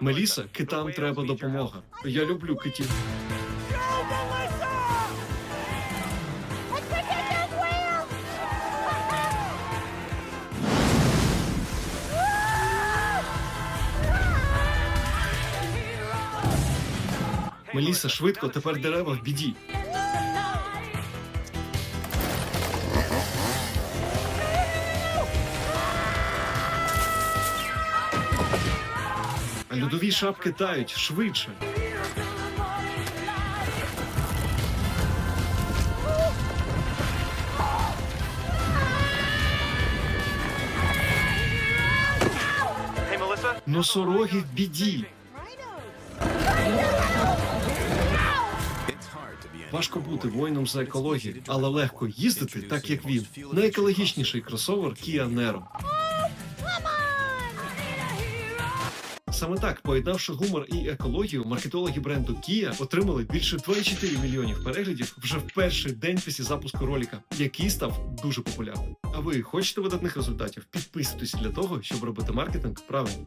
Меліса, китам треба допомога. Я люблю китів. Меліса, швидко, тепер дерева в біді. Льодові шапки тають швидше. Носороги в біді. Важко бути воїном за екологію, але легко їздити так, як він. Найекологічніший кросовер Kia Nero. Саме так, поєднавши гумор і екологію, маркетологи бренду Kia отримали більше 2,4 мільйонів переглядів вже в перший день після запуску роліка, який став дуже популярним. А ви хочете видатних результатів? Підписуйтесь для того, щоб робити маркетинг правильно.